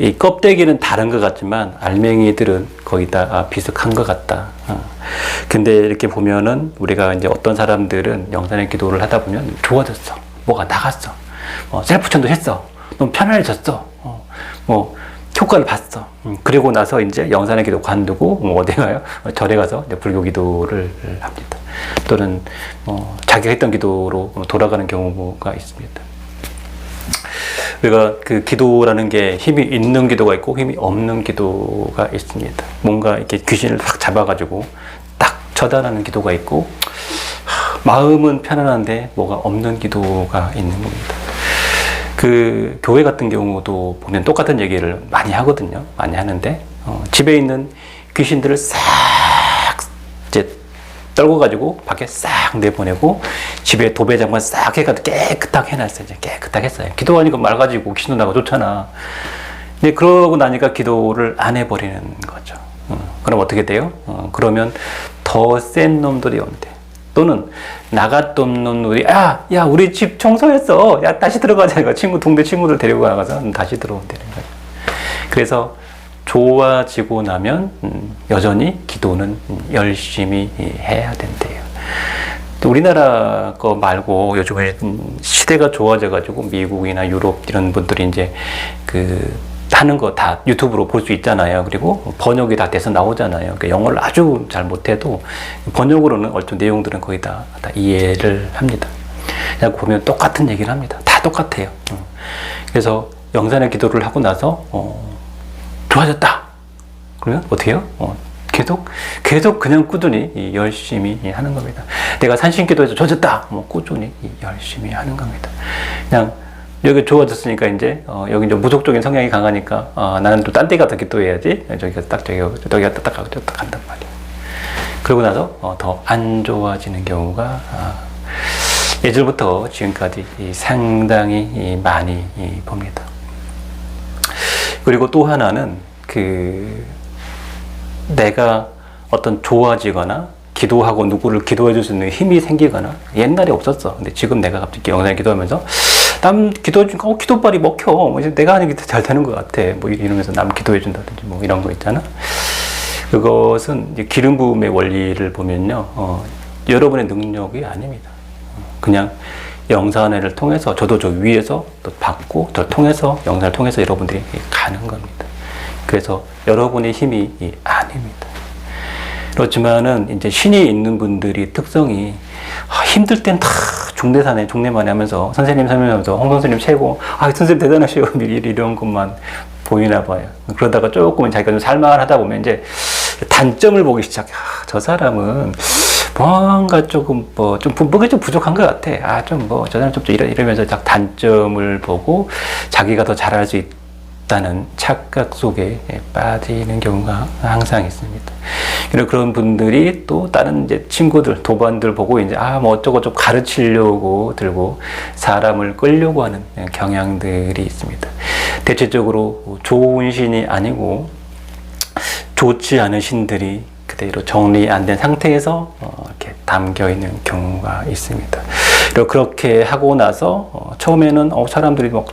이 껍데기는 다른 것 같지만 알맹이들은 거의 다 아, 비슷한 것 같다. 어. 근데 이렇게 보면은 우리가 이제 어떤 사람들은 영산의 기도를 하다 보면 좋아졌어. 뭐가 나갔어. 어, 셀프천도 했어. 너무 편안해졌어. 어, 뭐 효과를 봤어. 음, 그리고 나서 이제 영산의 기도 관두고 뭐 어디 가요? 어, 절에 가서 불교 기도를 합니다. 또는 뭐 자기가 했던 기도로 돌아가는 경우가 있습니다. 우리가 그 기도라는 게 힘이 있는 기도가 있고 힘이 없는 기도가 있습니다. 뭔가 이렇게 귀신을 딱 잡아가지고 딱 처단하는 기도가 있고 하, 마음은 편안한데 뭐가 없는 기도가 있는 겁니다. 그 교회 같은 경우도 보면 똑같은 얘기를 많이 하거든요. 많이 하는데 어, 집에 있는 귀신들을 싹 떨고 가지고 밖에 싹 내보내고 집에 도배장만 싹 해가지고 깨끗하게 해놨어요. 이제 깨끗하게 했어요. 기도하니까 맑아지고 귀신도 나고 좋잖아. 근데 그러고 나니까 기도를 안 해버리는 거죠. 어, 그럼 어떻게 돼요? 어, 그러면 더 센 놈들이 온대. 또는 나갔던 놈들이 야, 야, 우리 집 청소했어. 야, 다시 들어가자. 친구 동네 친구들 데리고 나가서 다시 들어온다는. 그래서 좋아지고 나면 음, 여전히 기도는 음, 열심히 해야 된대요. 또 우리나라 거 말고 요즘에 음, 시대가 좋아져가지고 미국이나 유럽 이런 분들이 이제 그 하는 거 다 유튜브로 볼 수 있잖아요. 그리고 번역이 다 돼서 나오잖아요. 그러니까 영어를 아주 잘 못해도 번역으로는 얼추 내용들은 거의 다, 다 이해를 합니다. 그냥 보면 똑같은 얘기를 합니다. 다 똑같아요. 어. 그래서 영산의 기도를 하고 나서 어, 좋아졌다. 그러면 어떻게 해요? 어, 계속, 계속 그냥 꾸준히 이 열심히 하는 겁니다. 내가 산신기도에서 좋아졌다. 뭐 꾸준히 이 열심히 하는 겁니다. 그냥 여기 좋아졌으니까 이제 어, 여기 이제 무속적인 성향이 강하니까 어, 나는 또 딴 데 가서 기도해야지. 저기가 딱 저기 저기가 딱 가고 딱 간단 말이야. 그러고 나서 어, 더안 좋아지는 경우가 아, 예전부터 지금까지 이 상당히 이 많이 이 봅니다. 그리고 또 하나는 그 내가 어떤 좋아지거나 기도하고 누구를 기도해 줄 수 있는 힘이 생기거나 옛날에 없었어. 근데 지금 내가 갑자기 영상 기도하면서 남 기도해 주니까 어, 기도발이 먹혀. 뭐 이제 내가 하는 게 잘 되는 것 같아. 뭐 이러면서 남 기도해 준다든지 뭐 이런 거 있잖아. 그것은 기름 부음의 원리를 보면요. 어, 여러분의 능력이 아닙니다. 그냥 영산회를 통해서 저도 저 위에서 또 받고 저 통해서 영상을 통해서 여러분들이 가는 겁니다. 그래서 여러분의 힘이 아닙니다. 그렇지만은 이제 신이 있는 분들이 특성이 아, 힘들 땐 다 중대사네 중대만에 하면서 선생님 설명하면서 홍 선생님 최고 아 선생님 대단하시오 이런 것만 보이나 봐요. 그러다가 조금 자기가 좀 살만하다 보면 이제 단점을 보기 시작해. 아, 저 사람은 뭔가 조금 뭐좀 뭐가 좀 부족한 것 같아. 아 좀 뭐 저 사람 좀 이러 이러면서 딱 단점을 보고 자기가 더 잘할 수 있다는 착각 속에 빠지는 경우가 항상 있습니다. 그리고 그런 분들이 또 다른 이제 친구들 도반들 보고 이제 아 뭐 어쩌고 좀 가르치려고 들고 사람을 끌려고 하는 경향들이 있습니다. 대체적으로 좋은 신이 아니고 좋지 않은 신들이 그대로 정리 안 된 상태에서 어, 담겨 있는 경우가 있습니다. 그렇게 하고 나서 어, 처음에는 어, 사람들이 막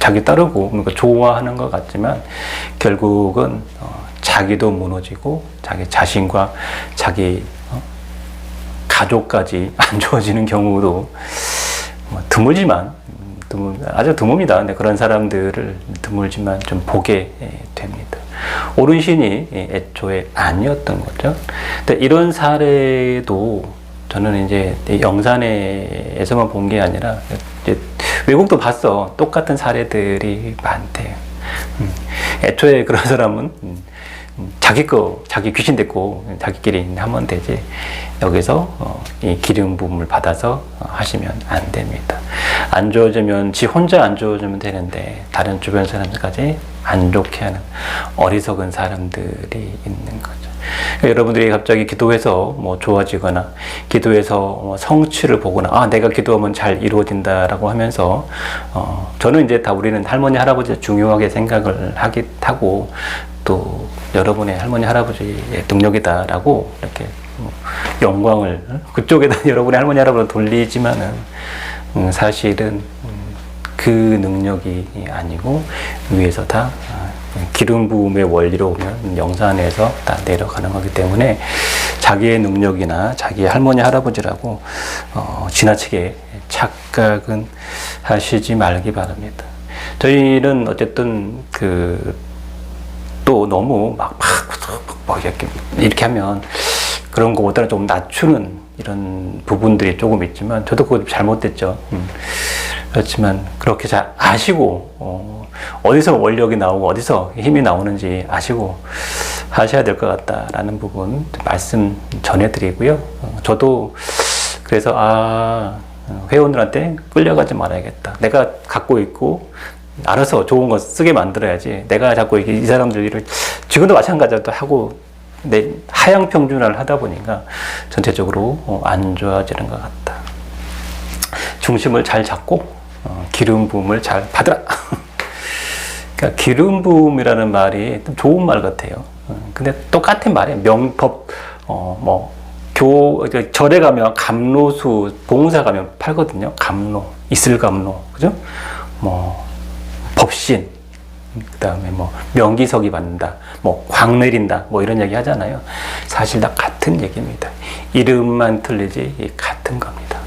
자기 따르고 그러니까 좋아하는 것 같지만 결국은 어, 자기도 무너지고 자기 자신과 자기 어, 가족까지 안 좋아지는 경우도 뭐 드물지만 음, 드물, 아주 드뭅니다. 근데 그런 사람들을 드물지만 좀 보게 예, 됩니다. 옳은 신이 예, 애초에 아니었던 거죠. 근데 이런 사례도 저는 이제 영산에서만 본 게 아니라 외국도 봤어. 똑같은 사례들이 많대요. 음, 애초에 그런 사람은 음, 자기 거, 자기 귀신 됐고 자기끼리 하면 되지. 여기서 어, 이 기름 부음을 받아서 어, 하시면 안 됩니다. 안 좋아지면 지 혼자 안 좋아지면 되는데 다른 주변 사람들까지 안 좋게 하는 어리석은 사람들이 있는 거죠. 그러니까 여러분들이 갑자기 기도해서 뭐 좋아지거나 기도해서 뭐 성취를 보거나 아 내가 기도하면 잘 이루어진다라고 하면서 어 저는 이제 다 우리는 할머니 할아버지 중요하게 생각을 하기 하고 또 여러분의 할머니 할아버지의 능력이다라고 이렇게 뭐 영광을 그쪽에다 여러분의 할머니 할아버지 돌리지만은 음 사실은 음그 능력이 아니고 위에서 다 아, 기름 부음의 원리로 오면 영산에서 다 내려가는 거기 때문에 자기의 능력이나 자기의 할머니 할아버지라고 어, 지나치게 착각은 하시지 말기 바랍니다. 저희는 어쨌든 그 또 너무 막, 막, 막 이렇게, 이렇게 하면 그런 거보다는 좀 낮추는 이런 부분들이 조금 있지만 저도 그거 잘못됐죠. 음. 그렇지만 그렇게 잘 아시고 어, 어디서 원력이 나오고 어디서 힘이 나오는지 아시고 하셔야 될 것 같다라는 부분 말씀 전해드리고요. 어, 저도 그래서 아 회원들한테 끌려가지 말아야겠다. 내가 갖고 있고 알아서 좋은 거 쓰게 만들어야지. 내가 자꾸 이게 이 사람들 일을 지금도 마찬가지로 하고 내 하향 평준화를 하다 보니까 전체적으로 어, 안 좋아지는 것 같다. 중심을 잘 잡고 어, 기름 부음을 잘 받으라. 그러니까 기름 부음이라는 말이 좀 좋은 말 같아요. 어, 근데 똑같은 말이에요. 명법 어 뭐 교그 절에 가면 감로수 봉사 가면 팔거든요. 감로 이슬 감로 그죠? 뭐 법신 그 다음에 뭐 명기석이 받는다, 뭐 광 내린다, 뭐 이런 얘기 하잖아요. 사실 다 같은 얘기입니다. 이름만 틀리지 같은 겁니다.